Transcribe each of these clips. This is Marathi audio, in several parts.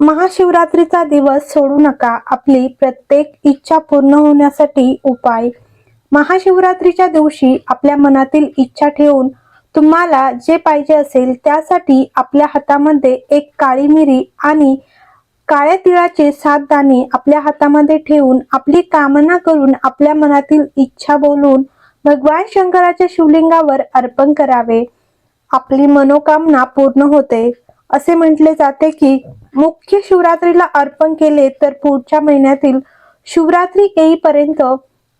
महाशिवरात्रीचा दिवस सोडू नका. आपली प्रत्येक इच्छा पूर्ण होण्यासाठी उपाय. महाशिवरात्रीच्या दिवशी आपल्या मनातील इच्छा ठेवून तुम्हाला जे पाहिजे असेल त्यासाठी आपल्या हातामध्ये एक काळी मिरी आणि काळ्या तिळाचे सात दाणे आपल्या हातामध्ये ठेवून आपली कामना करून आपल्या मनातील इच्छा बोलून भगवान शंकराच्या शिवलिंगावर अर्पण करावे. आपली मनोकामना पूर्ण होते. असे म्हटले जाते की मुख्य शिवरात्रीला अर्पण केले तर पुढच्या महिन्यातील शिवरात्री येईपर्यंत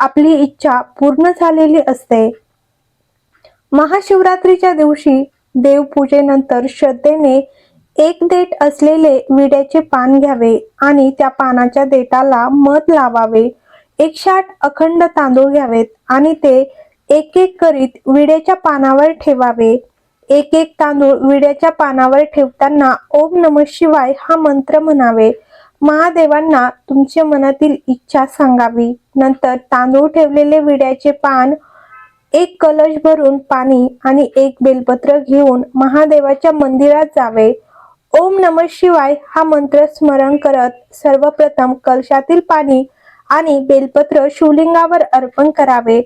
आपली इच्छा पूर्ण झालेली असते. महाशिवरात्रीच्या दिवशी देवपूजेनंतर श्रद्धेने एक देठ असलेले विड्याचे पान घ्यावे आणि त्या पानाच्या देठाला मध लावावे. एकशे आठ अखंड तांदूळ घ्यावेत आणि ते एक एक करीत विड्याच्या पानावर ठेवावे. एक एक तांदूळ विड्याच्या पानावर ठेवताना ओम नम शिवाय हा मंत्र म्हणावे. महादेवांना तुमच्या मनातील इच्छा सांगावी. नंतर तांदूळ ठेवलेले विड्याचे पान एक कलश भरून पाणी आणि एक बेलपत्र घेऊन महादेवाच्या मंदिरात जावे. ओम नम शिवाय हा मंत्र स्मरण करत सर्वप्रथम कलशातील पाणी आणि बेलपत्र शिवलिंगावर अर्पण करावे.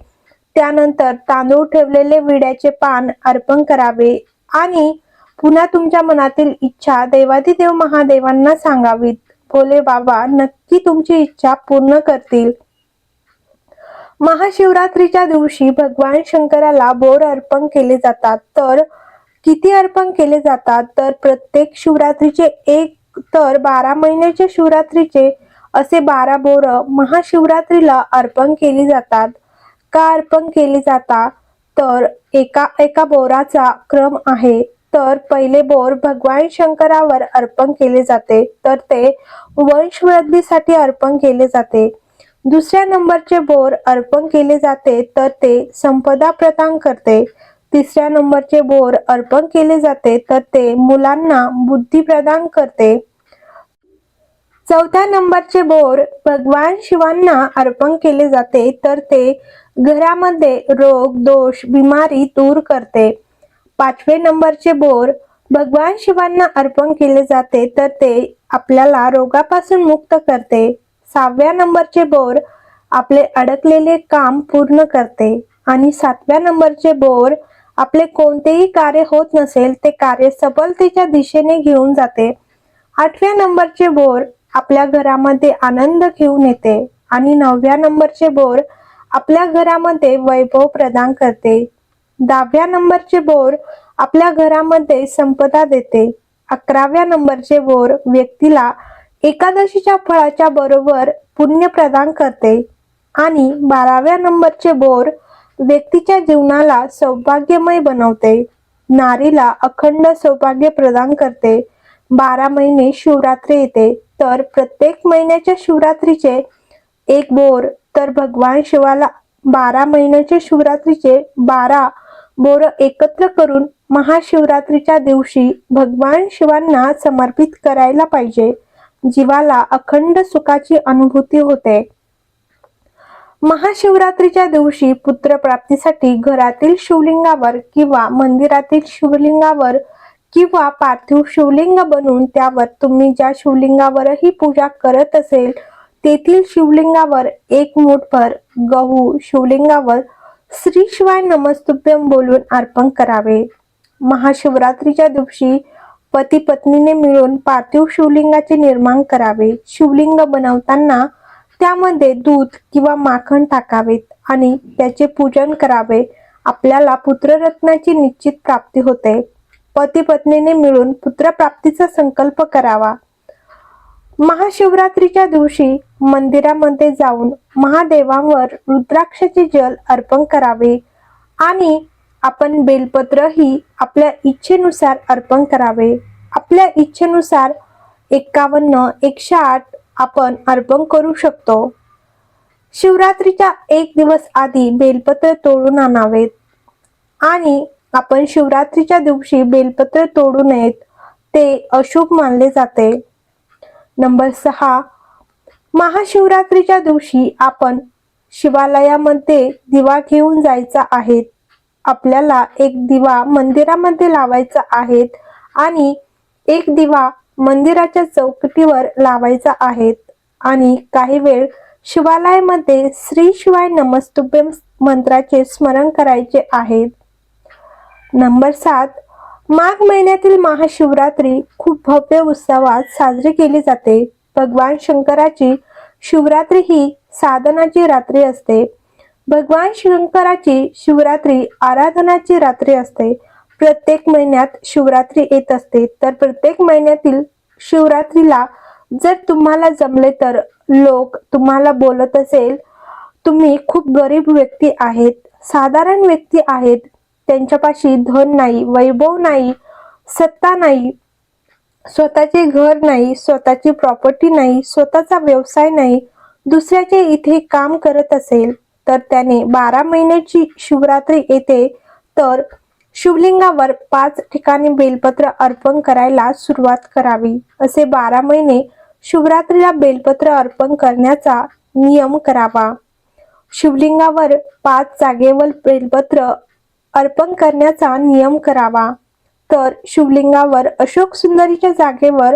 त्यानंतर तांदूळ ठेवलेले विड्याचे पान अर्पण करावे आणि पुन्हा तुमच्या मनातील इच्छा देवाधिदेव महादेवांना सांगावीत. भोले बाबा नक्की तुमची इच्छा पूर्ण करतील. महाशिवरात्रीच्या दिवशी भगवान शंकराला बोर अर्पण केले जातात. तर किती अर्पण केले जातात? तर प्रत्येक शिवरात्रीचे एक तर बारा महिन्याच्या शिवरात्रीचे असे बारा बोर महाशिवरात्रीला अर्पण केली जातात. का अर्पण केले जातात तर एका एका बोराचा क्रम आहे. तर पहिले बोर भगवान शंकरावर अर्पण केले जाते. तर ते वंशवृद्धीसाठी अर्पण केले जाते. दुसऱ्या नंबरचे बोर अर्पण केले जाते तर ते संपदा प्रदान करते. तिसऱ्या नंबरचे बोर अर्पण केले जाते तर ते मुलांना बुद्धी प्रदान करते. चौथ्या नंबरचे बोर भगवान शिवांना अर्पण केले जाते तर ते घरामध्ये रोग दोष बिमारी दूर करते. पाचवे नंबरचे बोर भगवान शिवांना अर्पण केले जाते तर ते आपल्याला रोगापासून मुक्त करते. सहाव्या नंबरचे बोर आपले अडकलेले काम पूर्ण करते आणि सातव्या नंबरचे बोर आपले कोणतेही कार्य होत नसेल ते कार्य सफलतेच्या दिशेने घेऊन जाते. आठव्या नंबरचे बोर आपल्या घरामध्ये आनंद घेऊन येते आणि नवव्या नंबरचे बोर आपल्या घरामध्ये वैभव प्रदान करते. दहाव्या नंबरचे बोर आपल्या घरामध्ये संपदा देते. अकराव्या नंबरचे बोर व्यक्तीला एकादशीच्या फळाच्या बरोबर पुण्य प्रदान करते. आणि बाराव्या नंबरचे बोर व्यक्तीच्या जीवनाला सौभाग्यमय बनवते. नारीला अखंड सौभाग्य प्रदान करते. बारा महिने शिवरात्री येते. तर प्रत्येक महिन्याच्या शिवरात्रीचे एक बोर. तर भगवान शिवाला बारा महिन्याच्या शिवरात्रीचे बारा बोर एकत्र करून महाशिवरात्रीच्या दिवशी भगवान शिवांना समर्पित करायला पाहिजे. जीवाला अखंड सुखाची अनुभूती होते. महाशिवरात्रीच्या दिवशी पुत्र प्राप्तीसाठी घरातील शिवलिंगावर किंवा मंदिरातील शिवलिंगावर किंवा पार्थिव शिवलिंग बनवून त्यावर तुम्ही ज्या शिवलिंगावरही पूजा करत असेल तेथील शिवलिंगावर एक मुठभर गहू शिवलिंगावर श्री शिवाय नमस्तुभ्यम बोलून अर्पण करावे. महाशिवरात्रीच्या दिवशी पती पत्नीने मिळून पार्थिव शिवलिंगाचे निर्माण करावे. शिवलिंग बनवताना त्यामध्ये दूध किंवा माखण टाकावेत आणि त्याचे पूजन करावे. आपल्याला पुत्ररत्नाची निश्चित प्राप्ती होते. पती पत्नीने मिळून पुत्रप्राप्तीचा संकल्प करावा. महाशिवरात्रीच्या दिवशी मंदिरामध्ये जाऊन महादेवांवर रुद्राक्षाचे जल अर्पण करावे आणि आपण बेलपत्रही आपल्या इच्छेनुसार अर्पण करावे. आपल्या इच्छेनुसार एक्कावन्न एकशे आठ आपण अर्पण करू शकतो. शिवरात्रीच्या एक दिवस आधी बेलपत्र तोडून आणावेत आणि आपण शिवरात्रीच्या दिवशी बेलपत्र तोडू नयेत ते अशुभ मानले जाते. नंबर सहा महाशिवरात्रीच्या दिवशी आपण शिवालयामध्ये दिवा घेऊन जायचा आहे. आपल्याला एक दिवा मंदिरामध्ये लावायचा आहे आणि एक दिवा मंदिराच्या चौकटीवर लावायचा आहे आणि काही वेळ शिवालयामध्ये श्री शिवाय नमस्तुभ्य मंत्राचे स्मरण करायचे आहेत नंबर सात. माघ महिन्यातील महाशिवरात्री खूप भव्य उत्सवात साजरी केली जाते. भगवान शंकराची शिवरात्री ही साधनाची रात्री असते. भगवान शंकराची शिवरात्री आराधनाची रात्री असते. प्रत्येक महिन्यात शिवरात्री येत असते. तर प्रत्येक महिन्यातील शिवरात्रीला जर तुम्हाला जमले तर लोक तुम्हाला बोलत असेल तुम्ही खूप गरीब व्यक्ती आहेत साधारण व्यक्ती आहेत त्यांच्यापाशी धन नाही वैभव नाही सत्ता नाही स्वतःचे घर नाही स्वतःची प्रॉपर्टी नाही स्वतःचा व्यवसाय नाही दुसऱ्याचे इथे काम करत असेल तर त्याने बारा महिन्याची शिवरात्री येते तर शिवलिंगावर पाच ठिकाणी बेलपत्र अर्पण करायला सुरुवात करावी असे बारा महिने शिवरात्रीला बेलपत्र अर्पण करण्याचा नियम करावा. शिवलिंगावर पाच जागेवर बेलपत्र अर्पण करण्याचा नियम करावा. तर शिवलिंगावर अशोक सुंदरीच्या जागेवर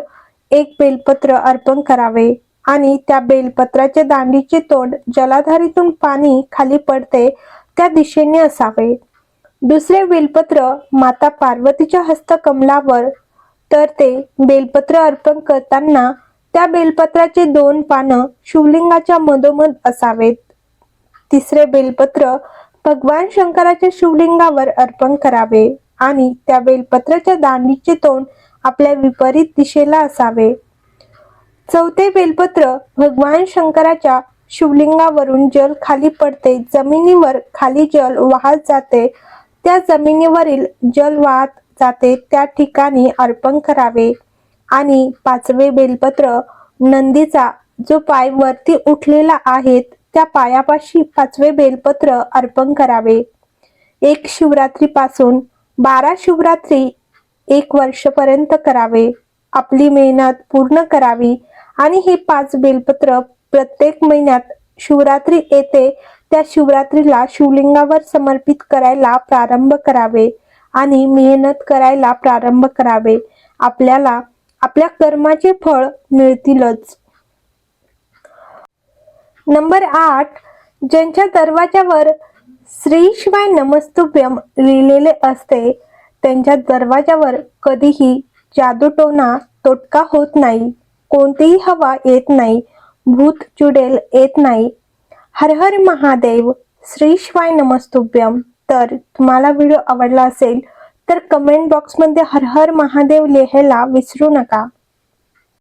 एक बेलपत्र अर्पण करावे आणि त्या बेलपत्राच्या दांडीचे तोंड जलाधारीतून पाणी खाली पडते त्या दिशेने असावे. दुसरे बेलपत्र माता पार्वतीच्या हस्तकमलावर तर ते बेलपत्र अर्पण करताना त्या बेलपत्राचे दोन पानं शिवलिंगाच्या मधोमध असावेत. तिसरे बेलपत्र भगवान शंकराच्या शिवलिंगावर अर्पण करावे आणि त्या बेलपत्राच्या दांडीचे तोंड आपल्या विपरीत दिशेला असावे. चौथे बेलपत्र भगवान शंकराच्या शिवलिंगावरून जल खाली पडते जमिनीवर खाली जल वाहत जाते. त्या जमिनीवरील जल वाहत जाते त्या ठिकाणी अर्पण करावे. आणि पाचवे बेलपत्र नंदीचा जो पाय वरती उठलेला आहेत त्या पायापाशी पाचवे बेलपत्र अर्पण करावे. एक शिवरात्री पासून बारा शिवरात्री एक वर्षपर्यंत करावे. आपली मेहनत पूर्ण करावी आणि हे पाच बेलपत्र प्रत्येक महिन्यात शिवरात्री येते त्या शिवरात्रीला शिवलिंगावर समर्पित करायला प्रारंभ करावे आणि मेहनत करायला प्रारंभ करावे. आपल्याला आपल्या कर्माचे फळ मिळतीलच. नंबर आठ ज्यांच्या दरवाजावर श्री शिवाय नमस्तुभ्यम लिहिलेले असते त्यांच्या दरवाजावर कधीही जादूटोना तोटका होत नाही कोणतीही हवा येत नाही भूत चुडेल येत नाही. हर हर महादेव श्री शिवाय नमस्तुभ्यम. तर तुम्हाला व्हिडिओ आवडला असेल तर कमेंट बॉक्समध्ये हर हर महादेव लिहायला विसरू नका.